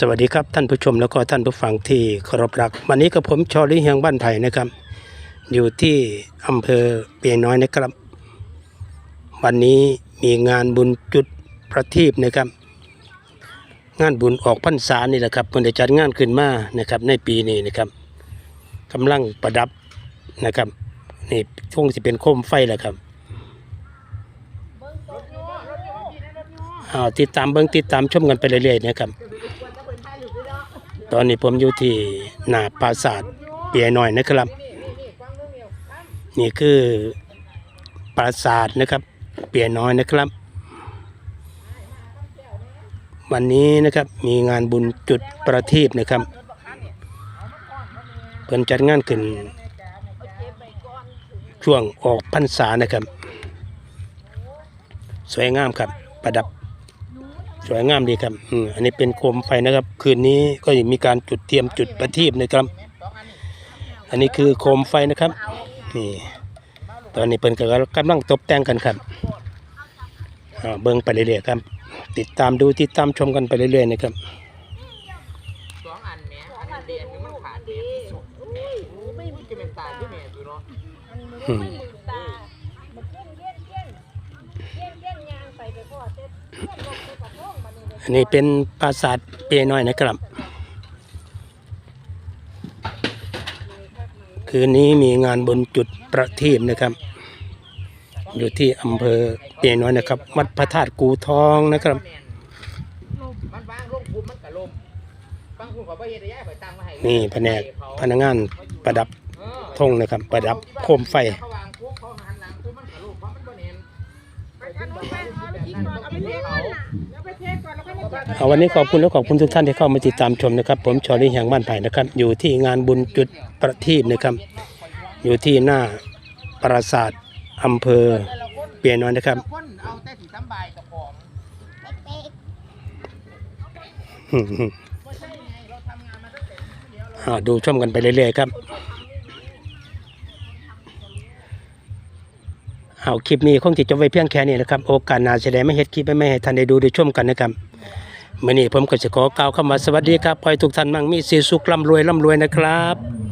สวัสดีครับท่านผู้ชมแล้วก็ท่านผู้ฟังที่เคารพรัก วันนี้กับผมชอลิเฮียงบ้านไผ่นะครับ อยู่ที่อำเภอเปียงน้อยนะครับ วันนี้มีงานบุญจุดประทีปนะครับ งานบุญออกพรรษานี่แหละครับเพิ่นได้จัดงานขึ้นมานะครับ ในปีนี้นะครับกำลังประดับนะครับนี่ช่วงที่เป็นโคมไฟแหละครับอ้าติดตามเบิ้งติดตามชมกันไปเรื่อยๆนะครับ ตอนนี้ผมอยู่ที่หน้าปราสาทเปียหน่อยนะครับ นี่คือปราสาทนะครับ เปียน้อยนะครับ วันนี้นะครับมีงานบุญจุดประทีปนะครับเพิ่นจัดงานขึ้นช่วงออกพรรษานะครับ สวยงามครับประดับ สวยงามดีครับอืมอันนี้เป็นโคมไฟนะครับ คืนนี้ก็ยังมีการจุดเทียมจุดประทีปนะครับ อันนี้คือโคมไฟนะครับนี่ตอนนี้เพิ่นก็กำลังตกแต่งกันครับอ่าเบิ่งไปเรื่อยๆครับ ติดตามดูติดตามชมกันไปเรื่อยๆนะครับ สองอันแหม่อันนั้นเดียนนึงมันขาดแหม่ที่สุดแหม่ไม่มีจะเป็นตาที่แหม่อยู่เนาะ อืม อันนี้เป็นปราสาทเปียน้อยนะครับ คืนนี้มีงานบนจุดประทีปนะครับ อยู่ที่อำเภอเปียน้อยนะครับวัดพระธาตุกูทองนะครับนี่แผนกพนักงานประดับธงนะครับ ประดับโคมไฟ เอาไปกินก่อนเอาไปเทเขาแล้วไปเทก่อนแล้วก็มาเอาวันนี้ขอบคุณและขอบคุณทุกท่านที่เข้ามาติดตามชมนะครับ ผมชอรี่แห่งบ้านไผ่นะครับ อยู่ที่งานบุญจุดประทีปนะครับ อยู่ที่หน้าปราสาทอำเภอเปียน้อยนะครับคนเอาแต่สิสำบายกับของอ่าดูชมกันไปเรื่อยๆครับ เอาคลิปนี้คงจะจบไว้เพียงแค่นี้นะครับ โอกาสหน้าจะได้ไม่เห็ดคลิปไม่ให้ท่านได้ดูได้ชมกันนะครับมื่อนี้ผมก็จะขอกล่าวคำว่าสวัสดีครับขอให้ทุกท่านมั่งมีสีสุขร่ำรวยร่ำรวยนะครับ